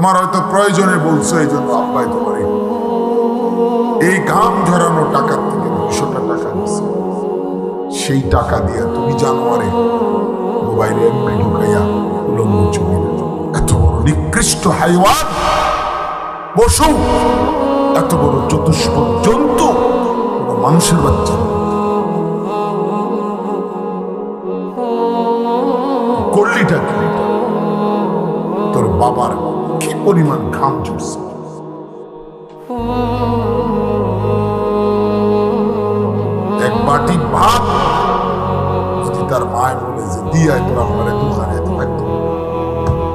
তোমার হয়তো প্রয়োজনে বলছো, এই জন্য আব্বাই তোমার এই- ঘাম ঝরানো টাকার থেকে দুশোটা টাকা দিচ্ছে সেই টাকা দিয়ে তুমি জানোয়ারে মোবাইলে এমনি ঢুকাইয়া উলঙ্গ ছবি এত বড় নিকৃষ্ট হাইওয়ান, পশু, এত বড় চতুষ্প জন্তু, কোনো মানুষের বাচ্চা। করলিটা তোর বাবার পরিমাণ ঘাম ঝরছে। এক বাটি ভাত যদি তার মায় বলে যে দিয়ায় তোরা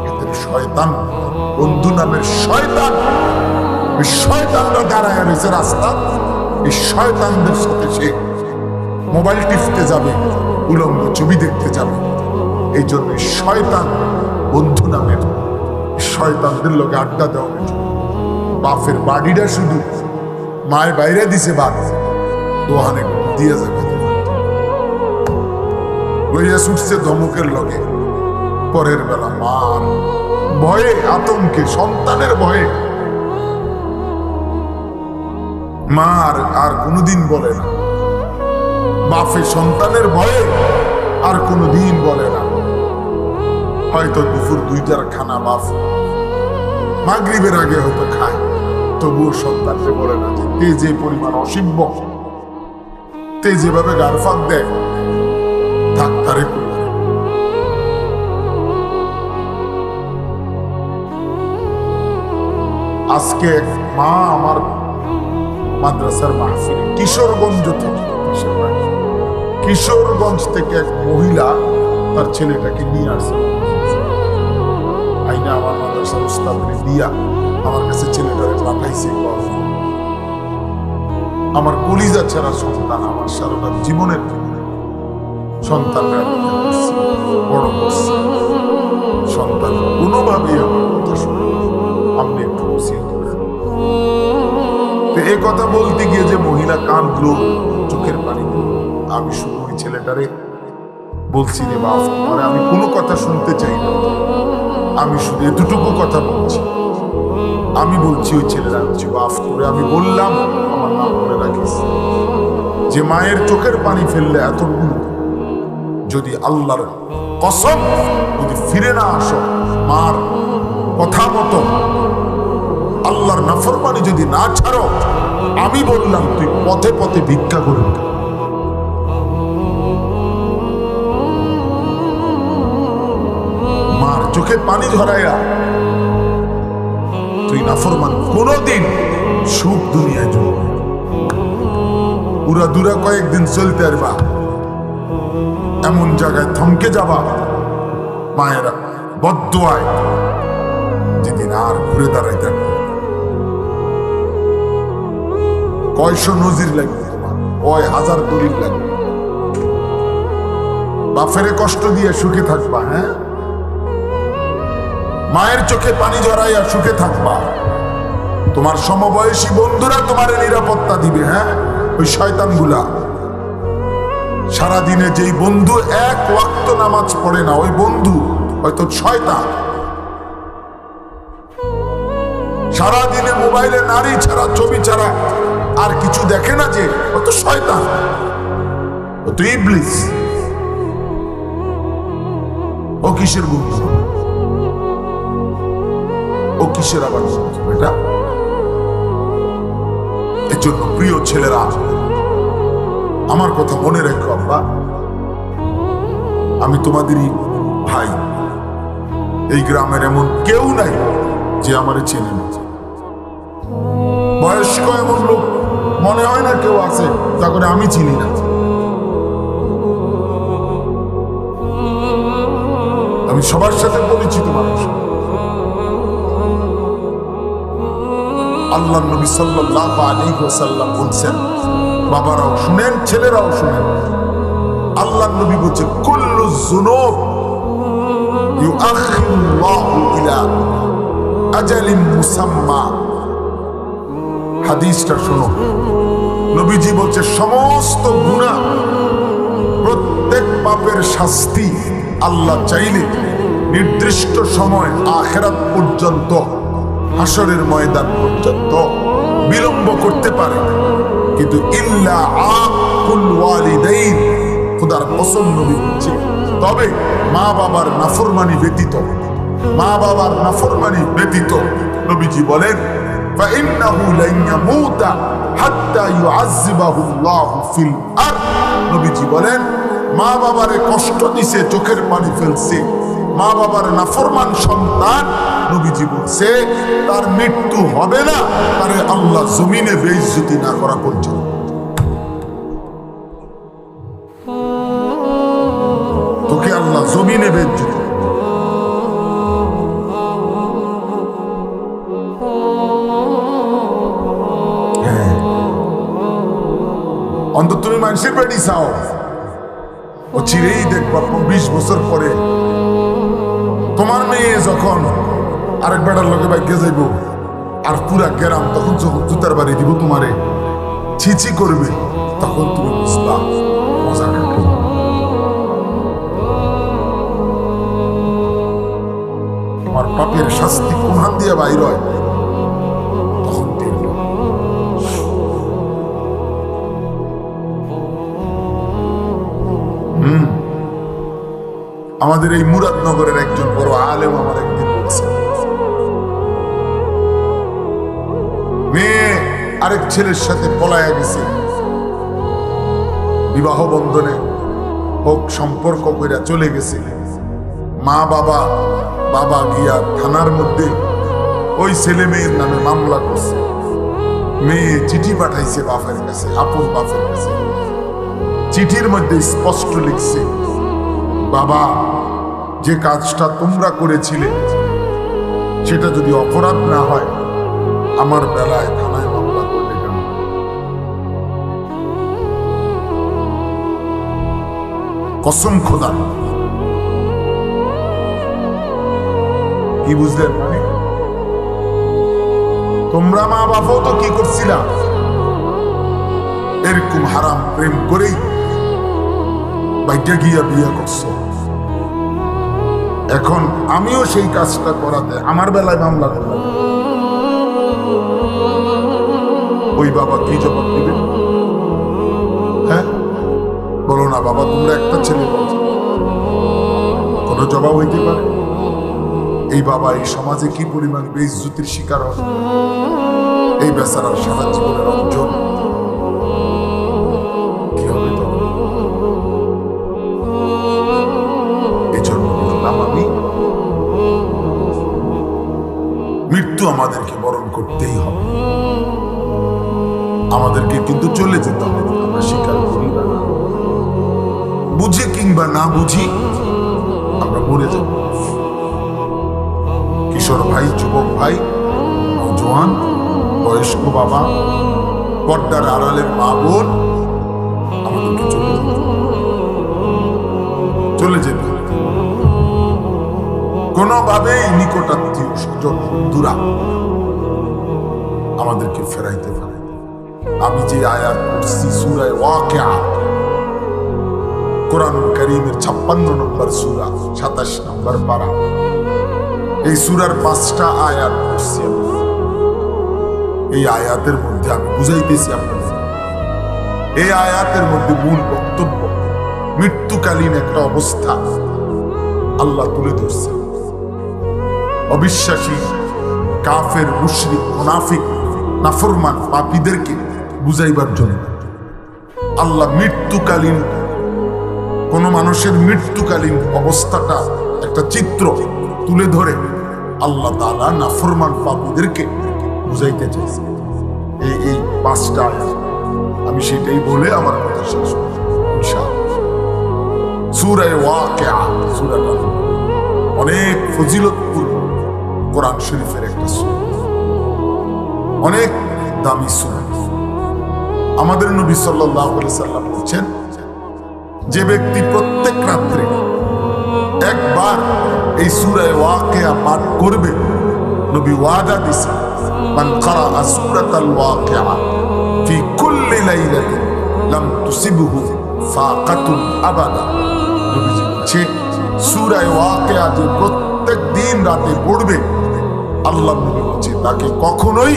এদের শয়তান, বন্ধু নামের শয়তান। ওই শয়তানরা দাঁড়ায় রয়েছে রাস্তা। এই শয়তানদের সাথে সে মোবাইল টিপতে যাবে, উলঙ্গ ছবি দেখতে যাবে। এই জন্য শয়তান বন্ধু নামের শয়তানদের লোকে আড্ডা দেওয়া হয়েছে। বাপের বাড়িটা শুধু মায়ের বাইরে দিছে, বাপ। দোহানে দিয়ে যাবে লইয়া ছুটছে ধমকের লগে। পরের বেলা মার। ভয়ে, আতঙ্কে, সন্তানের ভয়ে। মা আর আর কোনোদিন বলে না। বাপে সন্তানের ভয়ে আর কোনোদিন বলে না। হয়তো দুপুর দুইটার খানা বাপ মাগরিবের আগে হয়তো খায়। তবুও সন্তানকে বলে না যে তে যে পরিমাণ অসিব্য তে যেভাবে গারফাত দেয়, ডাক্তারে আজকে মা আমার মাদ্রাসার মাহফিলে কিশোরগঞ্জ থেকে কিশোরগঞ্জ। থেকে এক মহিলা তার ছেলেটাকে নিয়ে আমার মাদ্রাসার উস্তাদরে দিয়া আমার কাছে ছেলেটারে পাঠাইছে আমার কলিজা ছাড়া সন্তান আমার সারাটা জীবনের সন্তানরা বড় সন্তান কোনোভাবেই আমার কথা শুনে আপনি একটু তো এ কথা বলতে গিয়ে যে মহিলা কাঁদলো চোখের পানি আমি শুধু ওই ছেলেটারে বলছি রে বাপ মানে আমি কোনো কথা শুনতে চাই না। আমি শুধু এতটুকু কথা বলছি। আমি বলছি ওই ছেলেরা বলছি, বাপ করে আমি বললাম, আমার নাম করে রাখিস। যে মায়ের চোখের পানি ফেললে এতটুকু যদি আল্লাহর কসম যদি ফিরে না আসো, মার কথা মতো, আল্লাহর নাফর নাফরমানি যদি না ছাড়ো, আমি বললাম, তুই পথে পথে ভিক্ষা করবি চোখে পানি ঝরাইয়া তুই নাফরমান, কোনদিন সুখ দুনিয়ায় জন্য পুরা দূরা কয়েকদিন চলতে পারবা এমন জায়গায় থমকে যাবা, মায়েরা বদুয়ায় যেদিন আর ঘুরে দাঁড়াইতে। কয়শো নজির লাগবে, কয় হাজার দলিল লাগবে। বাফেরে কষ্ট দিয়ে সুখে থাকবা হ্যাঁ? মায়ের চোখে পানি জড়াইয়া সুখে থাকবা। তোমার সমবয়সী বন্ধুরা তোমার নিরাপত্তা দিবে হ্যাঁ? ওই শয়তানগুলা। সারাদিনে যেই বন্ধু এক ওয়াক্ত নামাজ পড়ে না, ওই বন্ধু হয়তো শয়তান। সারাদিনে মোবাইলে নারী ছাড়া, ছবি ছাড়া আর কিছু দেখে না যে, ও তো শয়তান, ও তো ইবলিস। ও কিসের বন্ধু? ও কিসের আবার? এটা? এর প্রিয় ছেলেরা, আমার কথা মনে রেখো আব্বা। আমি তোমাদেরই ভাই। এই গ্রামের এমন কেউ নাই যে আমার চেনে না। বয়স্ক এমন লোক মনে হয় না কেউ আছে, তা করে আমি চিনি না। আমি সবার সাথে পরিচিত মানুষ। আল্লাহ নবী সাল্লাল্লাহু আলী ওয়াসাল্লাম বলছেন, বাবারাও শুনেন, ছেলেরাও শুনেন, আল্লাহ নবী বলছে, কুল্লু যুনুব ইউআখিরুল্লাহু মুসাম্মা। হাদিসটা শুনো নবীজি বলছে, সমস্ত গুনাহ, প্রত্যেক পাপের শাস্তি আল্লাহ চাইলে নির্দিষ্ট সময় আখেরাত পর্যন্ত হাসরের ময়দান পর্যন্ত বিলম্ব করতে পারে না। কিন্তু ইল্লা আকুল ওয়ালিদাইন খোদার কসম নবী বলছে তবে মা বাবার নাফরমানি ব্যতীত মা বাবার নাফরমানি ব্যতীত নবীজি বলেন فإنه لن يموت حتى يعذبه الله في الأرض নবীজি বলেন মা বাবারে কষ্ট দিছে চোখের পানি ফেলছে মা বাবার নাফরমান সন্তান নবীজি বলছে, তার মৃত্যু হবে না, তারে আল্লাহ জমিনে বেইজ্জতি না করা পর্যন্ত। তোকে আল্লাহ জমিনে বেইজ্জতি। হ্যাঁ। অন্তত তুমি মানুষের পেটি চাও। ও চিরেই দেখবা বিশ বছর পরে তোমার মেয়ে যখন আরেক বেটার লোকে বাইকে যাইব, আর পুরা গেরাম তখন যখন জুতার বাড়ি দিব তোমারে ছিচি করবে, তখন তুমি বুঝবা মজা কাটবে। তোমার পাপের শাস্তি কোন দিয়ে বাইর হয়? আমাদের এই মুরাদনগরের একজন বড় আলেম আমার একদিন বলছে। মেয়ে আরেক ছেলের সাথে পলায়া গেছে। বিবাহ বন্ধনে হোক সম্পর্ক কইরা চলে গেছে। মা বাবা বাবা গিয়া থানার মধ্যে ওই ছেলে মেয়ের নামে মামলা করছে। মেয়ে চিঠি পাঠাইছে বাপের কাছে, আপন বাপের কাছে। চিঠির মধ্যে স্পষ্ট লিখছে, বাবা যে কাজটা তোমরা করেছিলে, সেটা যদি অপরাধ না হয়, আমার বেলায় থানায় মামলা করলে কেন? কসম খোদা। কি বুঝলেন মানে তোমরা মা বাবাও তো কি করছিলা? এরকম হারাম প্রেম করেই বাইটা গিয়া বিয়ে করছ। এখন আমিও সেই কাজটা করাতে, আমার বেলায় মামলা করলাম। ওই বাবা কি জবাব দিবেন হ্যাঁ? বলো না বাবা, তোমরা একটা ছেলে কোনো জবাব হইতে পারে? এই বাবা এই সমাজে কি পরিমাণ বেইজ্জতির শিকার হয় এই বেচারার সারা জীবনের অর্জন মৃত্যু আমাদেরকে বরণ করতেই হবে। আমাদেরকে কিন্তু চলে যেতে হবে, আমরা স্বীকার করি বুঝে কিংবা না বুঝি, আমরা মরে যাব। কিশোর ভাই, যুবক ভাই জোয়ান বয়স্ক বাবা, পর্দার আড়ালের মা বোন, আমাদেরকে চলে যেতে। চলে যেতে কোনোভাবেই নিকটাত্মীয় স্বজন বন্ধুরা আমাদেরকে ফেরাইতে পারে। আমি যে আয়াত করছি সুরায় ওয়াকিয়া কোরআন করিমের ছাপ্পান্ন নম্বর সুরা, সাতাশ নম্বর পারা। এই সুরার পাঁচটা আয়াত আমি। এই আয়াতের মধ্যে আমি বুঝাইতেছি আপনাদের। এই আয়াতের মধ্যে মূল বক্তব্য, মৃত্যুকালীন একটা অবস্থা আল্লাহ তুলে ধরছে অবিশ্বাসী, কাফের, মুশরিক, মুনাফিক, নাফরমান পাপীদেরকে বুঝাইবার জন্য। আল্লাহ মৃত্যুকালীন, কোন মানুষের মৃত্যুকালীন অবস্থাটা একটা চিত্র তুলে ধরে আল্লাহ তাআলা নাফরমান পাপীদেরকে বুঝাইতে চাইছে। এই এই পাঁচটা আমি সেটাই বলে আমার কথা শেষ। সূরায়ে অনেক ফজিলতপূর্ণ। কোরআন শরীফের একটা অনেক দামি সূরা আমাদের নবী আলাইহি সাল্লাম বলছেন, যে ব্যক্তি প্রত্যেক রাত্রে একবার এই সূরায়ে ওয়াকিয়া পাঠ করবে, নবী ওয়াদা দিছে, মান ক্বারা সূরাতাল ওয়াকিয়া ফি কুল্লি লাইলাতিন লাম তুসিবহু ফাকাতুন আবাদা। নবীজি বলছে সূরায়ে ওয়াকিয়া যে প্রত্যেক দিন রাতে পড়বে আল্লাহ নবী বলছে, তাকে কখনোই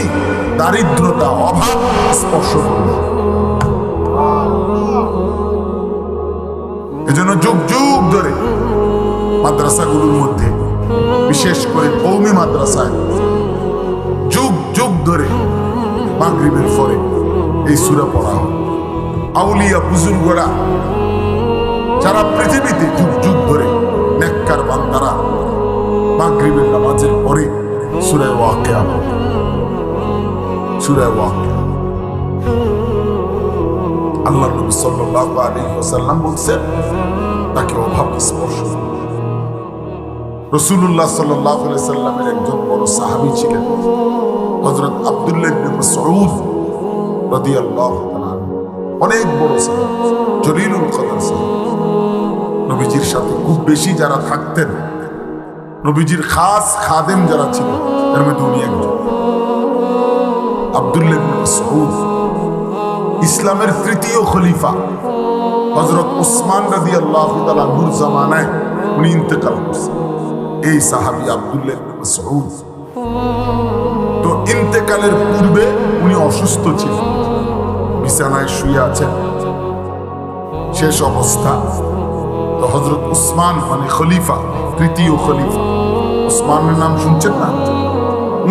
দারিদ্রতা, অভাব স্পর্শ করবে এজন্য যুগ যুগ ধরে মাদ্রাসাগুলোর মধ্যে, বিশেষ করে কৌমি মাদ্রাসায়, যুগ যুগ ধরে মাগরিবের পরে এই সুরা পড়া হয়। আউলিয়া বুজুর্গরা যারা পৃথিবীতে যুগ যুগ ধরে নেককার বান্দারা মাগরিবের নামাজের পরে সুরায় ওয়াকিয়া পড়ে। ওয়াকিয়া আল্লাহ নবী সাল্লাল্লাহু আলাইহি ওয়াসাল্লাম বলছেন, তাকে অভাব স্পর্শ রসুল্লাহ সাল্লাল্লাহু আলাইহি সাল্লামের একজন বড় সাহাবী ছিলেন, হযরত আব্দুল্লাহ ইবনে মাসউদ রাদিয়াল্লাহু তাআলা অনেক বড় সাহাবী, জলিলুল কদর সাহাবী। নবীজির সাথে খুব বেশি যারা থাকতেন নবীজির খাস খাদেম যারা ছিল এর মধ্যে উনি একজন। আব্দুল্লাহ ইসলামের তৃতীয় খলিফা হজরত উসমান রাজি আল্লাহ নূর জামানায় উনি ইন্তেকাল করছেন। এই সাহাবি আব্দুল্লাহ তো ইন্তেকালের পূর্বে উনি অসুস্থ ছিলেন, বিছানায় শুয়ে আছেন। শেষ অবস্থা, তো হজরত উসমান মানে খলিফা, তৃতীয় খলিফা। উসমানের নাম শুনছেন না?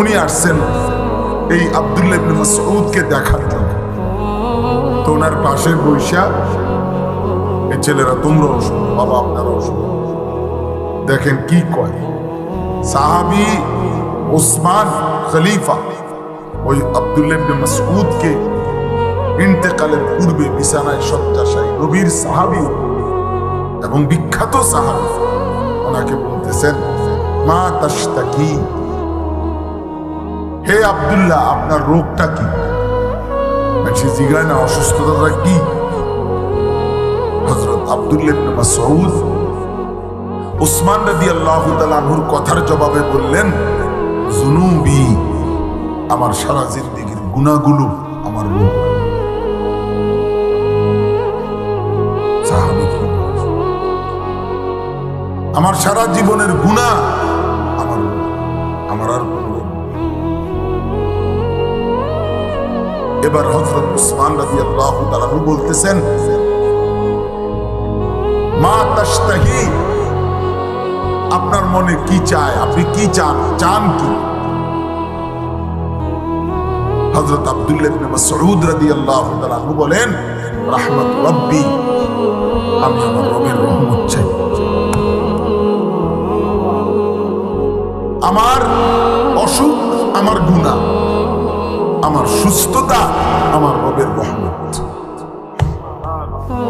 উনি আসছেন এই আব্দুল্লাহ ইবনে মাসউদকে দেখার জন্য। তো ওনার পাশে বৈশা এই ছেলেরা, তোমরাও শোনো, বাবা আপনারাও শোনো। দেখেন কি কয়। সাহাবি ওসমান খলিফা ওই আব্দুল্লাহ ইবনে মাসউদকে ইন্তেকালের পূর্বে বিছানায় শয্যাশায়ী নবীর সাহাবি এবং বিখ্যাত সাহাবি ওনাকে বলতেছেন মা তাশতাকি হে আব্দুল্লাহ, আপনার রোগটা কি? সে জিগায় না, অসুস্থতাটা কি? হজরত আব্দুল্লাহ মাসউদ উসমান কথার জবাবে বললেন, জুনুবি, আমার সারা জিন্দেগীর গুনাহগুলো আমার রোগ কি? আমার সারা জীবনের গুনাহ এবার হজরত উসমান রাজি আল্লাহ তালাহু বলতেছেন, মা তাস্তাহি আপনার মনে কি চায়? আপনি কি চান? চান কি? হজরত আব্দুল্লাহ মাসউদ রাদিয়াল্লাহু তাআলা আনহু বলেন, রাহমাত রব্বি, আমি আমার রবের রহমত চাই। আমার অসুখ গুনাহ আমার সুস্থতা, আমার রবের রহমত।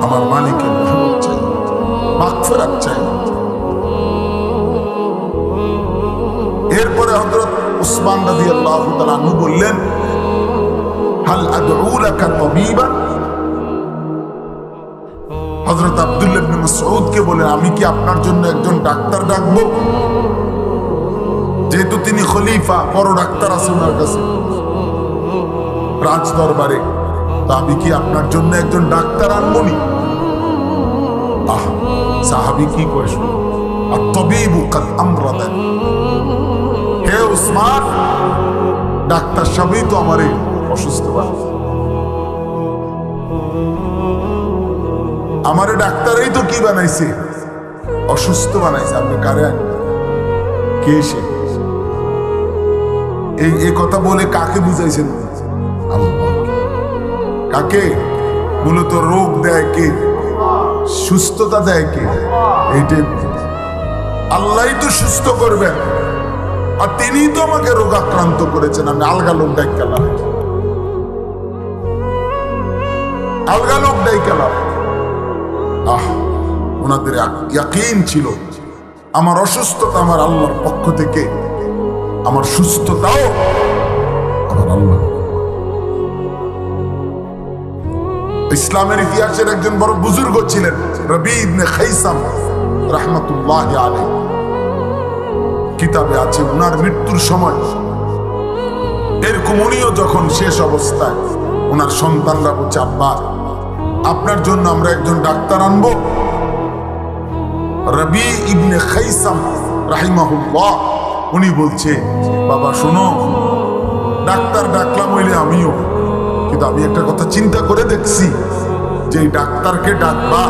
আমার মালিকের রহমত চাই, মাগফিরাত চাই। এরপরে হযরত উসমান রাদিয়াল্লাহু তাআলা আনহু বললেন, হাল আদউ লাকা তাবিবান হযরত আব্দুল্লাহ মাসউদকে বলেন, আমি কি আপনার জন্য একজন ডাক্তার ডাকবো? যেহেতু তিনি খলিফা, বড় ডাক্তার আছে ওনার কাছে। রাজ দরবারে আমি কি আপনার জন্য একজন ডাক্তার আনবনি? সাহাবি কি আর তবিবু কাদ আমরাদান হে উসমান, ডাক্তার সবই তো আমারে অসুস্থ আমারে ডাক্তারই তো কি বানাইছে? অসুস্থ বানাইছে, আপনি কারে? কে সে? এই এই কথা বলে কাকে বুঝাইছেন? আল্লাহ। কাকে? মূলত রোগ দেয় কে? সুস্থতা দেয় কে? এইটাই। আল্লাহই তো সুস্থ করবেন। আর তিনি তো আমাকে রোগাক্রান্ত করেছেন, আমি আলগা লোক ডাই খেলাম আলগা লোক ডাই খেলাম আহ, ওনাদের ছিল। আমার অসুস্থতা আমার আল্লাহর পক্ষ থেকে আমার সুস্থতাও আমার আল্লাহ। ইসলামের ইতিহাসের একজন বড় বুজুর্গ ছিলেন রবি ইবনে খাইসাম, রহমতুল্লাহ আলাইহি। কিতাবে আছে উনার মৃত্যুর সময়। এরকম উনিও যখন শেষ অবস্থায় ওনার সন্তানরা বলছে, আব্বা, আপনার জন্য আমরা একজন ডাক্তার আনব। রবি ইবনে খাইসাম, রাহিমাহুল্লাহ, উনি বলছে বাবা, শোনো। ডাক্তার ডাকলাম হইলে আমিও। কিন্তু আমি একটা কথা চিন্তা করে দেখছি, যে ডাক্তারকে ডাকবা,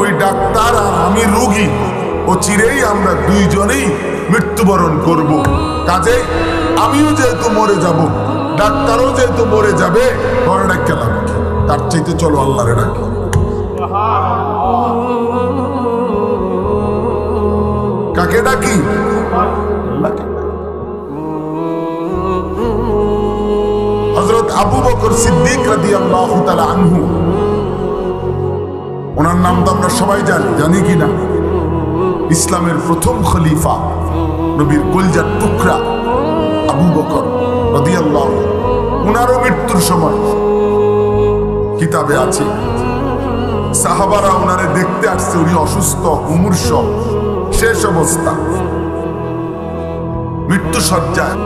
ওই ডাক্তার আর আমি রুগী। ও চিরেই আমরা দুইজনেই মৃত্যুবরণ করব। কাজে, আমিও যেহেতু মরে যাব, ডাক্তারও যেহেতু মরে যাবে, ঘরে লাভ তার চাইতে চলো আল্লাহরে ডাকি। কাকে ডাকি? আবু বকর সিদ্দিক রাদি আল্লাহ আনহু। ওনার নাম তো আমরা সবাই জানি জানি কি না? ইসলামের প্রথম খলিফা, নবীর কলজার টুকরা আবু বকর রাদি আল্লাহ ওনারও মৃত্যুর সময়। কিতাবে আছে। সাহাবারা ওনারে দেখতে আসছে, উনি অসুস্থ, মুমূর্ষ, শেষ অবস্থা। মৃত্যু সজ্জায়